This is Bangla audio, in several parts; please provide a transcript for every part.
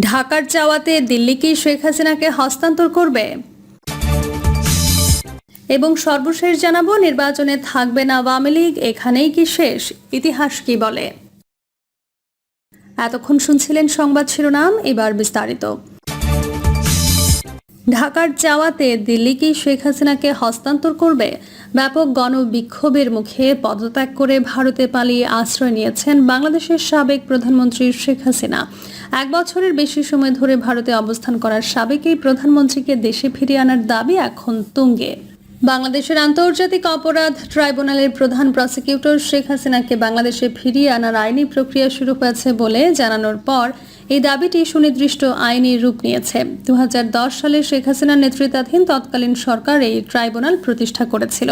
ঢাকার চাওয়াতে দিল্লি কি শেখ হাসিনাকে হস্তান্তর করবে? এবং সর্বশেষ জানাব, নির্বাচনে থাকবে না আওয়ামী লীগ, এখানেই কি শেষ? ইতিহাস কি বলে? এতক্ষণ শুনছিলেন সংবাদ শিরোনাম, এবার বিস্তারিত। ঢাকার চাওয়াতে দিল্লি কি শেখ হাসিনাকে হস্তান্তর করবে? ব্যাপক গণবিক্ষোভের মুখে পদত্যাগ করে ভারতে পালিয়ে আশ্রয় নিয়েছেন বাংলাদেশের সাবেক প্রধানমন্ত্রী শেখ হাসিনা। এক বছরের বেশি সময় ধরে ভারতে অবস্থান করার সাবেক এই প্রধানমন্ত্রীকে দেশে ফিরিয়ে আনার দাবি এখন তুঙ্গে। বাংলাদেশের আন্তর্জাতিক অপরাধ ট্রাইব্যুনালের প্রধান প্রসিকিউটর শেখ হাসিনাকে বাংলাদেশে ফিরিয়ে আনার আইনি প্রক্রিয়া শুরু হয়েছে বলে জানানোর পর এই দাবিটি সুনির্দিষ্ট আইনি রূপ নিয়েছে। দুহাজার দশ সালে শেখ হাসিনার নেতৃত্বাধীন তৎকালীন সরকার এই ট্রাইব্যুনাল প্রতিষ্ঠা করেছিল।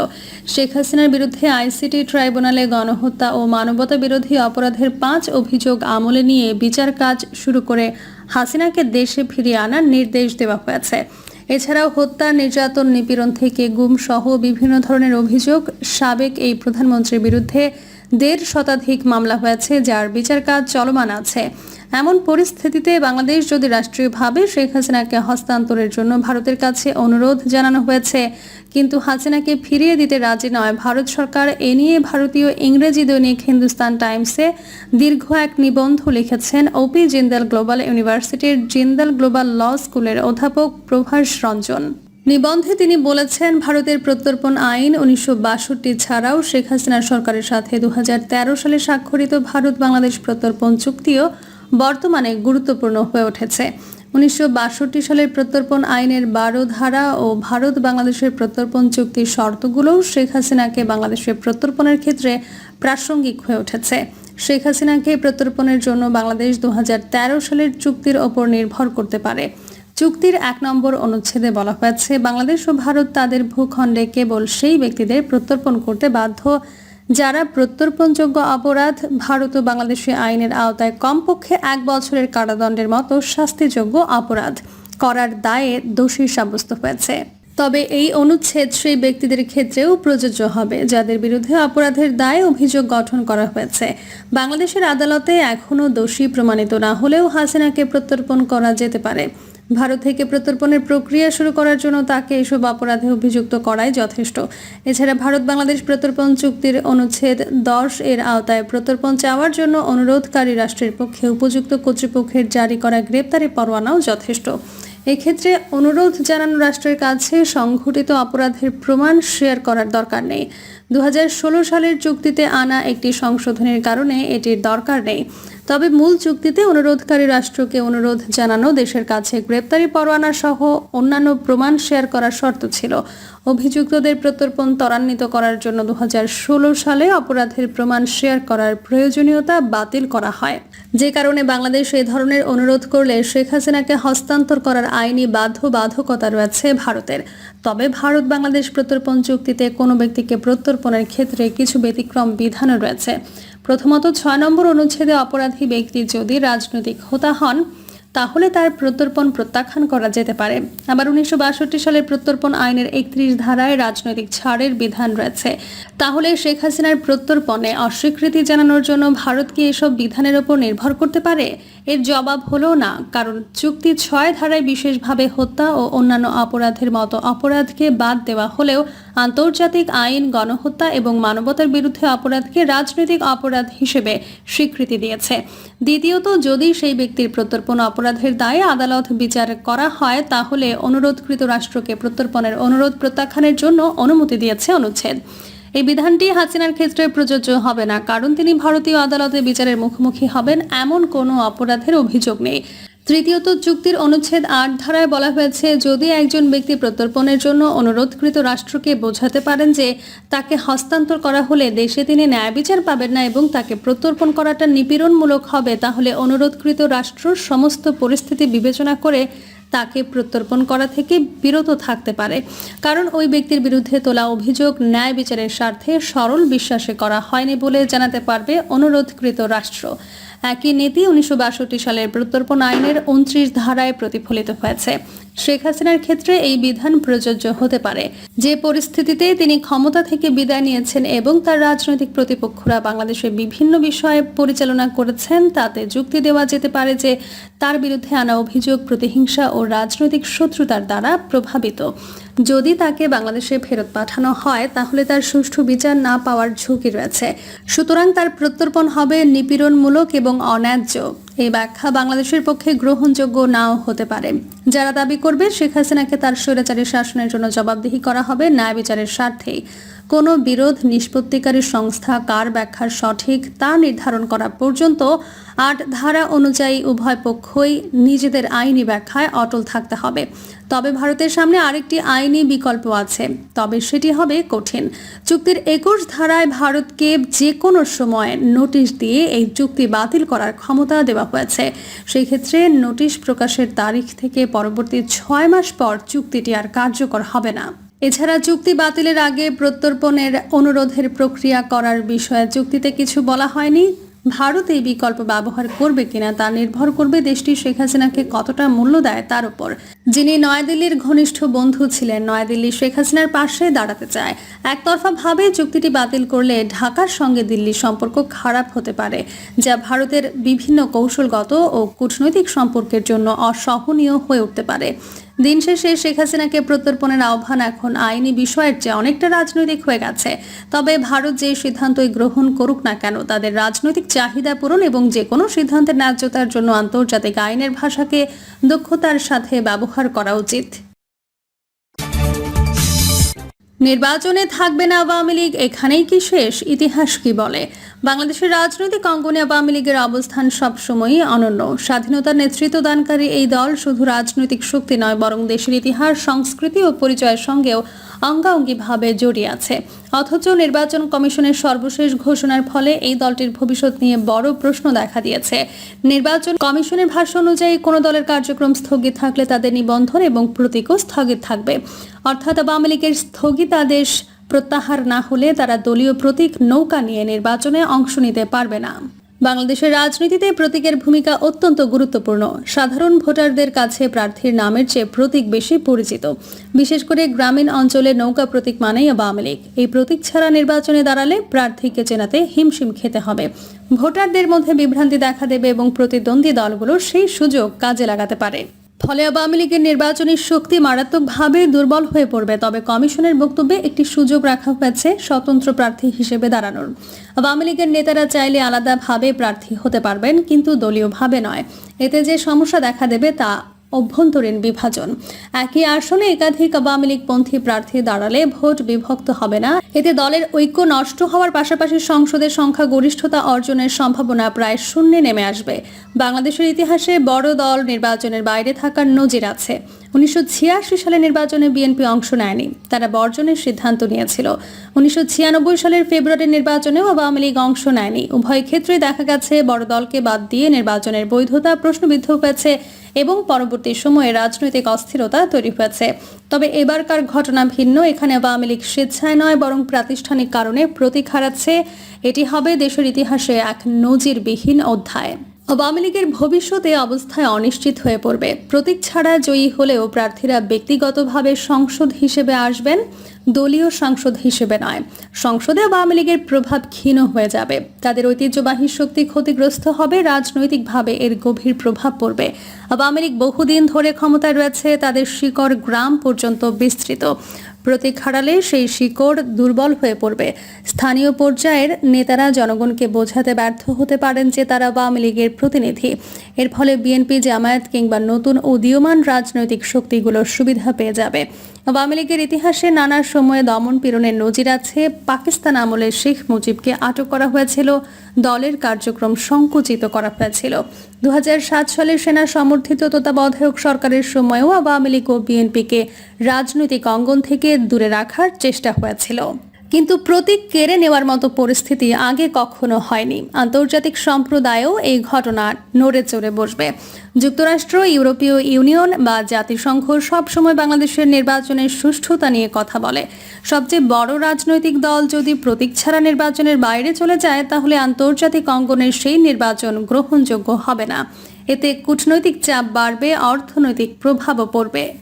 শেখ হাসিনার বিরুদ্ধে আইসিটি ট্রাইব্যুনালে গণহত্যা ও মানবতা বিরোধী অপরাধের পাঁচ অভিযোগ আমলে নিয়ে বিচার কাজ শুরু করে হাসিনাকে দেশে ফিরিয়ে আনার নির্দেশ দেওয়া হয়েছে। এছাড়াও হত্যা, নির্যাতন, নিপীড়ন থেকে গুম সহ বিভিন্ন ধরনের অভিযোগ সাবেক এই প্রধানমন্ত্রীর বিরুদ্ধে দেড় শতাধিক মামলা হয়েছে যার বিচার কাজ চলমান আছে। এমন পরিস্থিতিতে বাংলাদেশ যদি রাষ্ট্রীয়ভাবে শেখ হাসিনাকে হস্তান্তরের জন্য ভারতের কাছে অনুরোধ জানানো হয়েছে, কিন্তু হাসিনাকে ফিরিয়ে দিতে রাজি নয় ভারত সরকার, এ নিয়ে ভারতীয় ইংরেজি দৈনিক হিন্দুস্তান টাইমসে দীর্ঘ এক নিবন্ধ লিখেছেন ওপি জিন্দাল গ্লোবাল ইউনিভার্সিটির জিন্দাল গ্লোবাল ল স্কুলের অধ্যাপক প্রভাস রঞ্জন। নিবন্ধে তিনি বলেছেন, ভারতের প্রত্যর্পণ আইন উনিশশো বাষট্টি ছাড়াও শেখ হাসিনা সরকারের সাথে দু হাজার তেরো সালে স্বাক্ষরিত ভারত বাংলাদেশ প্রত্যর্পণ চুক্তিও বর্তমানে গুরুত্বপূর্ণ হয়ে উঠেছে। উনিশশো বাষট্টি সালের প্রত্যর্পণ আইনের বারো ধারা ও ভারত বাংলাদেশের প্রত্যর্পণ চুক্তির শর্তগুলোও শেখ হাসিনাকে বাংলাদেশের প্রত্যর্পণের ক্ষেত্রে প্রাসঙ্গিক হয়ে উঠেছে। শেখ হাসিনাকে প্রত্যর্পণের জন্য বাংলাদেশ দু হাজার তেরো সালের চুক্তির ওপর নির্ভর করতে পারে। চুক্তির এক নম্বর অনুচ্ছেদে বলা হয়েছে, বাংলাদেশ ও ভারত তাদের ভূখণ্ডে কেবল সেই ব্যক্তিদের প্রত্যর্পণ করতে বাধ্য। যারা প্রত্যর্পণযোগ্য অপরাধ, ভারত ও বাংলাদেশি আইনের আওতায় কমপক্ষে এক বছরের কারাদণ্ডের মতো শাস্তিযোগ্য অপরাধ করার দায়ে দোষী সাব্যস্ত হয়েছে। তবে এই অনুচ্ছেদ সেই ব্যক্তিদের ক্ষেত্রেও প্রযোজ্য হবে, যাদের বিরুদ্ধে অপরাধের দায়ে অভিযোগ গঠন করা হয়েছে। বাংলাদেশের আদালতে এখনও দোষী প্রমাণিত না হলেও হাসিনাকে প্রত্যর্পণ করা যেতে পারে। ভারত থেকে প্রত্যর্পণের প্রক্রিয়া শুরু করার জন্য তাকে এসব অপরাধে অভিযুক্ত করাই যথেষ্ট। এছাড়া ভারত বাংলাদেশ প্রত্যর্পণ চুক্তির অনুচ্ছেদ দশ এর আওতায় প্রত্যর্পণ চাওয়ার জন্য অনুরোধকারী রাষ্ট্রের পক্ষে উপযুক্ত কর্তৃপক্ষের জারি করা গ্রেপ্তারি পরোয়ানাও যথেষ্ট। এক্ষেত্রে অনুরোধ জানানো রাষ্ট্রের কাছে সংঘটিত অপরাধের প্রমাণ শেয়ার করার দরকার নেই। দু হাজার ষোলো সালের চুক্তিতে আনা একটি সংশোধনের কারণে এটির দরকার নেই। তবে মূল চুক্তিতে অনুরোধকারী রাষ্ট্রকে অনুরোধ জানানো দেশের কাছে গ্রেপ্তারি পরোয়ানা সহ অন্যান্য প্রমাণ শেয়ার করার শর্ত ছিল। অভিযুক্তদের প্রত্যর্পণ ত্বরান্বিত করার জন্য দু হাজার ষোলো সালে অপরাধের প্রমাণ শেয়ার করার প্রয়োজনীয়তা বাতিল করা হয়। যে কারণে বাংলাদেশ এই ধরনের অনুরোধ করলে শেখ হাসিনাকে হস্তান্তর করার আইনি বাধ্যবাধকতা রয়েছে ভারতের। তবে ভারত বাংলাদেশ প্রত্যর্পণ চুক্তিতে কোনো ব্যক্তিকে প্রত্যর্পণের ক্ষেত্রে কিছু ব্যতিক্রম বিধান রয়েছে। প্রথমত ছয় নম্বর অনুচ্ছেদে অপরাধী ব্যক্তি যদি রাজনৈতিক হোতা হন তাহলে তার প্রত্যর্পণ প্রত্যাখ্যান করা যেতে পারে। আবার উনিশশো বাষট্টি সালের প্রত্যর্পণ আইনের একত্রিশ ধারায় রাজনৈতিক ছাড়ের বিধান রয়েছে। তাহলে শেখ হাসিনার প্রত্যর্পণে অস্বীকৃতি জানানোর জন্য ভারত কি এসব বিধানের ওপর নির্ভর করতে পারে? এর জবাব হলো না, কারণ চুক্তি ছয় ধারায় বিশেষভাবে হত্যা ও অন্যান্য অপরাধের মতো অপরাধকে বাদ দেওয়া হলেও আন্তর্জাতিক আইন, গণহত্যা এবং মানবতার বিরুদ্ধে অপরাধকে রাজনৈতিক অপরাধ হিসেবে স্বীকৃতি দিয়েছে। দ্বিতীয়ত, যদি সেই ব্যক্তির প্রত্যর্পণ অপরাধের দায়ে আদালত বিচার করা হয়, তাহলে অনুরোধকৃত রাষ্ট্রকে প্রত্যর্পণের অনুরোধ প্রত্যাখ্যানের জন্য অনুমতি দিয়েছে অনুচ্ছেদ। এই বিধানটি হাসিনার ক্ষেত্রে প্রযোজ্য হবে না, কারণ তিনি ভারতীয় আদালতে বিচারের মুখোমুখি হবেন, এমন কোনো অপরাধের অভিযোগ নেই। তৃতীয়ত চুক্তির অনুচ্ছেদ আট ধারায় বলা হয়েছে, যদি একজন ব্যক্তি প্রত্যর্পণের জন্য অনুরোধকৃত রাষ্ট্রকে বোঝাতে পারেন যে তাকে হস্তান্তর করা হলে দেশে তিনি ন্যায় বিচার পাবেন না এবং তাকে প্রত্যর্পণ করাটা নিপীড়নমূলক হবে, তাহলে অনুরোধকৃত রাষ্ট্র সমস্ত পরিস্থিতি বিবেচনা করে তাকে প্রত্যর্পণ করা থেকে বিরত থাকতে পারে। কারণ ওই ব্যক্তির বিরুদ্ধে তোলা অভিযোগ ন্যায় বিচারের স্বার্থে সরল বিশ্বাসে করা হয়নি বলে জানাতে পারবে অনুরোধকৃত রাষ্ট্র। একই নীতি উনিশশো বাষট্টি সালের প্রত্যর্পণ আইনের উনত্রিশ ধারায় প্রতিফলিত হয়েছে। শেখ হাসিনার ক্ষেত্রে এই বিধান প্রযোজ্য হতে পারে। যে পরিস্থিতিতে তিনি ক্ষমতা থেকে বিদায় নিয়েছেন এবং তার রাজনৈতিক প্রতিপক্ষরা বাংলাদেশে বিভিন্ন বিষয়ে পরিচালনা করেছেন, তাতে যুক্তি দেওয়া যেতে পারে যে তার বিরুদ্ধে আনা অভিযোগ প্রতিহিংসা ও রাজনৈতিক শত্রুতার দ্বারা প্রভাবিত। যদি তাকে বাংলাদেশে ফেরত পাঠানো হয়, তাহলে তার সুষ্ঠু বিচার না পাওয়ার ঝুঁকি রয়েছে। সুতরাং তার প্রত্যর্পণ হবে নিপীড়নমূলক এবং অন্যায্য। এই ব্যাখ্যা বাংলাদেশের পক্ষে গ্রহণযোগ্য নাও হতে পারে। যারা দাবি করবে, শেখ হাসিনাকে তার স্বৈরাচারী শাসনের জন্য জবাবদিহি করা হবে ন্যায় বিচারের স্বার্থেই। কোনো বিরোধ নিষ্পত্তিকারী সংস্থা কার ব্যাখ্যার সঠিক তা নির্ধারণ করা পর্যন্ত আট ধারা অনুযায়ী উভয় পক্ষই নিজেদের আইনি ব্যাখ্যায় অটল থাকতে হবে। তবে ভারতের সামনে আরেকটি আইনি বিকল্প আছে, তবে সেটি হবে কঠিন। চুক্তির একুশ ধারায় ভারতকে যে কোনো সময় নোটিশ দিয়ে এই চুক্তি বাতিল করার ক্ষমতা দেওয়া হয়েছে। সেই ক্ষেত্রে নোটিশ প্রকাশের তারিখ থেকে পরবর্তী ছয় মাস পর চুক্তিটি আর কার্যকর হবে না। এছাড়া চুক্তি বাতিলের আগে প্রত্যর্পণের অনুরোধের প্রক্রিয়া করার বিষয়ে চুক্তিতে কিছু বলা হয়নি। ভারত এই বিকল্প ব্যবহার করবে কিনা তা নির্ভর করবে দেশটি শেখ হাসিনাকে কতটা মূল্য দেয় তার উপর। যিনি নয়াদিল্লির ঘনিষ্ঠ বন্ধু ছিলেন, নয়াদিল্লি শেখ হাসিনার পাশে দাঁড়াতে চায়। একতরফা ভাবে চুক্তিটি বাতিল করলে ঢাকার সঙ্গে দিল্লির সম্পর্ক খারাপ হতে পারে, যা ভারতের বিভিন্ন কৌশলগত ও কূটনৈতিক সম্পর্কের জন্য অসহনীয় হয়ে উঠতে পারে। দিন শেষে শেখ হাসিনাকে প্রত্যর্পণের আহ্বান এখন আইনি বিষয়ের চেয়ে অনেকটা রাজনৈতিক হয়ে গেছে। তবে ভারত যে সিদ্ধান্তই গ্রহণ করুক না কেন, তাদের রাজনৈতিক চাহিদা পূরণ এবং যে কোনো সিদ্ধান্তের ন্যায্যতার জন্য আন্তর্জাতিক আইনের ভাষাকে দক্ষতার সাথে ব্যবহার করা উচিত। নির্বাচনে থাকবে না আওয়ামী লীগ, এখানেই কি শেষ? ইতিহাস কি বলে? বাংলাদেশের রাজনৈতিক অঙ্গনে আওয়ামী লীগের অবস্থান সবসময়ই অনন্য। স্বাধীনতার নেতৃত্ব দানকারী এই দল শুধু রাজনৈতিক শক্তি নয়, বরং দেশের ইতিহাস, সংস্কৃতি ও পরিচয়ের সঙ্গেও অঙ্গাঙ্গিভাবে জড়িয়ে আছে। অথচ নির্বাচন কমিশনের সর্বশেষ ঘোষণার ফলে এই দলটির ভবিষ্যৎ নিয়ে বড় প্রশ্ন দেখা দিয়েছে। নির্বাচন কমিশনের ভাষ্য অনুযায়ী, কোনো দলের কার্যক্রম স্থগিত থাকলে তাদের নিবন্ধন এবং প্রতীকও স্থগিত থাকবে। অর্থাৎ আওয়ামী লীগের স্থগিতাদেশ প্রত্যাহার না হলে তারা দলীয় প্রতীক নৌকা নিয়ে নির্বাচনে অংশ নিতে পারবে না। বাংলাদেশের রাজনীতিতে প্রতীকের ভূমিকা অত্যন্ত গুরুত্বপূর্ণ। সাধারণ ভোটারদের কাছে প্রার্থীর নামের চেয়ে প্রতীক বেশি পরিচিত। বিশেষ করে গ্রামীণ অঞ্চলে নৌকা প্রতীক মানেই আওয়ামী লীগ। এই প্রতীক ছাড়া নির্বাচনে দাঁড়ালে প্রার্থীকে চেনাতে হিমশিম খেতে হবে। ভোটারদের মধ্যে বিভ্রান্তি দেখা দেবে এবং প্রতিদ্বন্দ্বী দলগুলো সেই সুযোগ কাজে লাগাতে পারে। ফলে আওয়ামী লীগের নির্বাচনী শক্তি মারাত্মকভাবে দুর্বল হয়ে পড়বে। তবে কমিশনের বক্তব্যে একটি সুযোগ রাখা হয়েছে স্বতন্ত্র প্রার্থী হিসেবে দাঁড়ানোর। আওয়ামী লীগের নেতারা চাইলে আলাদাভাবে প্রার্থী হতে পারবেন, কিন্তু দলীয়ভাবে নয়। এতে যে সমস্যা দেখা দেবে তা অভ্যন্তরীণ বিভাজন। একই আসনে একাধিক আওয়ামী লীগপন্থী প্রার্থী দাঁড়ালে ভোট বিভক্ত হবে না। এতে দলের ঐক্য নষ্ট হওয়ার পাশাপাশি সংসদের সংখ্যা গরিষ্ঠতা অর্জনের সম্ভাবনা প্রায় শূন্যে নেমে আসবে। বাংলাদেশের ইতিহাসে বড় দল নির্বাচনের বাইরে থাকার নজির আছে। উনিশশো ছিয়াশি সালে নির্বাচনে বিএনপি অংশ নেয়নি। তারা বর্জনের সিদ্ধান্ত নিয়েছিল। উনিশশো ছিয়ানব্বই সালের ফেব্রুয়ারি নির্বাচনেও আওয়ামী লীগ অংশ নেয়নি। উভয় ক্ষেত্রেই দেখা গেছে, বড় দলকে বাদ দিয়ে নির্বাচনের বৈধতা প্রশ্নবিদ্ধ হয়েছে এবং পরবর্তী সময়ে রাজনৈতিক অস্থিরতা তৈরি হয়েছে। তবে এবারকার ঘটনা ভিন্ন। এখানে আওয়ামী লীগ স্বেচ্ছায় নয়, বরং প্রাতিষ্ঠানিক কারণে প্রতীক হারাচ্ছে এটি হবে দেশের ইতিহাসে এক নজিরবিহীন অধ্যায়। আওয়ামী লীগের ভবিষ্যতে অবস্থায় অনিশ্চিত হয়ে পড়বে। প্রতীক ছাড়া জয়ী হলেও প্রার্থীরা ব্যক্তিগতভাবে সংসদ হিসেবে আসবেন, দলীয় সাংসদ হিসেবে নয়। সংসদে আওয়ামী লীগের প্রভাব ক্ষীণ হয়ে যাবে। তাদের ঐতিহ্যবাহী শক্তি ক্ষতিগ্রস্ত হবে, রাজনৈতিকভাবে এর গভীর প্রভাব পড়বে। আওয়ামী লীগ বহুদিন ধরে ক্ষমতায় রয়েছে, তাদের শিকড় গ্রাম পর্যন্ত বিস্তৃত। প্রতীক হারালে সেই শিকড় দুর্বল হয়ে পড়বে। স্থানীয় পর্যায়ের নেতারা জনগণকে বোঝাতে ব্যর্থ হতে পারেন যে তারা আওয়ামী লীগের প্রতিনিধি। এর ফলে বিএনপি জামায়াত কিংবা নতুন উদীয়মান রাজনৈতিক শক্তিগুলোর সুবিধা পেয়ে যাবে। আওয়ামী লীগের ইতিহাসে নানা সময়ে দমন পীড়নের নজির আছে। পাকিস্তান আমলে শেখ মুজিবকে আটক করা হয়েছিল। দলের কার্যক্রম সংকুচিত করা হয়েছিল। দু হাজার সাত সালে সেনা সমর্থিত তত্ত্বাবধায়ক সরকারের সময়ও আওয়ামী লীগ ও বিএনপিকে রাজনৈতিক অঙ্গন থেকে দূরে রাখার চেষ্টা হয়েছিল। কিন্তু প্রতীক কেড়ে নেওয়ার মতো পরিস্থিতি আগে কখনো হয়নি। আন্তর্জাতিক সম্প্রদায়ও এই ঘটনা নড়ে চড়ে বসবে। যুক্তরাষ্ট্র, ইউরোপীয় ইউনিয়ন বা জাতিসংঘ সবসময় বাংলাদেশের নির্বাচনের সুষ্ঠুতা নিয়ে কথা বলে। সবচেয়ে বড় রাজনৈতিক দল যদি প্রতীক ছাড়া নির্বাচনের বাইরে চলে যায়, তাহলে আন্তর্জাতিক অঙ্গনের সেই নির্বাচন গ্রহণযোগ্য হবে না। এতে কূটনৈতিক চাপ বাড়বে, অর্থনৈতিক প্রভাবও পড়বে।